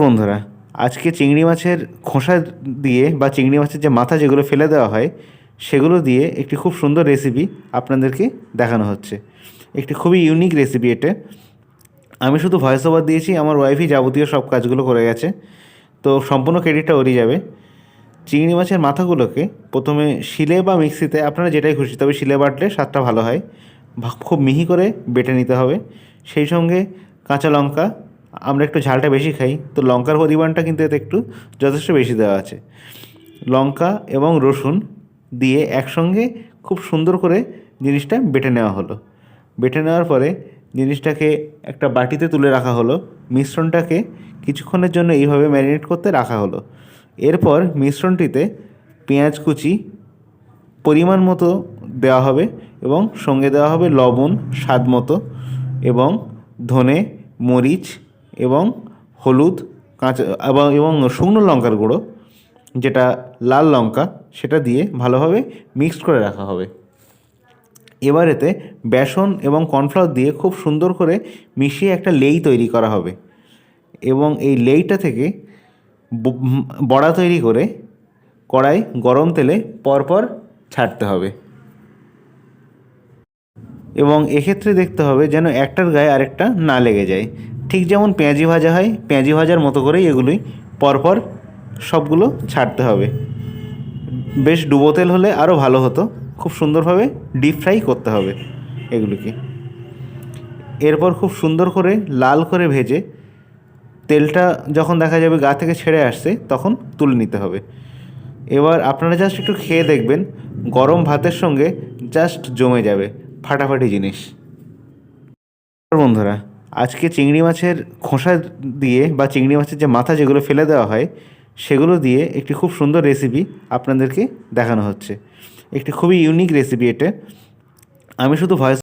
বন্ধুরা। আজকে চিংড়ি মাছের খোসা দিয়ে বা চিংড়ি মাছের যে মাথা যেগুলো ফেলে দেওয়া হয়, সেগুলো দিয়ে একটি খুব সুন্দর রেসিপি আপনাদেরকে দেখানো হচ্ছে। একটি খুবই ইউনিক রেসিপি এটা আমি শুধু ভয়েস ওভার দিয়েছি, আমার ওয়াইফই যাবতীয় সব কাজগুলো করে গেছে। তো সম্পূর্ণ ক্রেডিটটা ওরই যাবে। চিংড়ি মাছের মাথাগুলোকে প্রথমে শিলে বা মিক্সিতে, আপনারা যেটাই খুশি, তবে শিলে বাটলে স্বাদটা ভালো হয়। খুব মিহি করে বেটে নিতে হবে। সেই সঙ্গে কাঁচা লঙ্কা আমরা একটু ঝালটা বেশি খাই, তো লঙ্কার পরিমাণটা কিন্তু এতে একটু যথেষ্ট বেশি দেওয়া আছে। লঙ্কা এবং রসুন দিয়ে একসঙ্গে খুব সুন্দর করে জিনিসটা বেটে নেওয়া হলো। বেটে নেওয়ার পরে জিনিসটাকে একটা বাটিতে তুলে রাখা হলো। মিশ্রণটাকে কিছুক্ষণের জন্য এইভাবে ম্যারিনেট করতে রাখা হলো। এরপর মিশ্রণটিতে পেঁয়াজ কুচি পরিমাণ মতো দেওয়া হবে এবং সঙ্গে দেওয়া হবে লবণ স্বাদ মতো এবং ধনে, মরিচ এবং হলুদ, কাঁচা, এবং এবং শুকনো লঙ্কার গুঁড়ো, যেটা লাল লঙ্কা, সেটা দিয়ে ভালোভাবে মিক্সড করে রাখা হবে। এবার এতে বেসন এবং কর্নফ্লাওয়ার দিয়ে খুব সুন্দর করে মিশিয়ে একটা লেই তৈরি করা হবে। এবং এই লেইটা থেকে বড়া তৈরি করে কড়াই গরম তেলে পরপর ছাড়তে হবে। এবং এক্ষেত্রে দেখতে হবে যেন একটার গায়ে আরেকটা না লেগে যায়। ঠিক যেমন পেঁয়াজি ভাজা হয়, পেঁয়াজি ভাজার মতো করেই এগুলোই পরপর সবগুলো ছাড়তে হবে। বেশ ডুবো তেল হলে আরও ভালো হতো, খুব সুন্দরভাবে ডিপ ফ্রাই করতে হবে এগুলিকে। এরপর খুব সুন্দর করে লাল করে ভেজে তেলটা যখন দেখা যাবে গা থেকে ছেড়ে আসছে, তখন তুলে নিতে হবে। এবার আপনারা জাস্ট একটু খেয়ে দেখবেন, গরম ভাতের সঙ্গে জাস্ট জমে যাবে ফাটাফাটি জিনিস। বন্ধুরা। আজকে চিংড়ি মাছের খোসা দিয়ে বা চিংড়ি মাছের যে মাথা যেগুলো ফেলে দেওয়া হয়, সেগুলো দিয়ে একটি খুব সুন্দর রেসিপি আপনাদেরকে দেখানো হচ্ছে। একটি খুবই ইউনিক রেসিপি এটা। আমি শুধু ভয়েস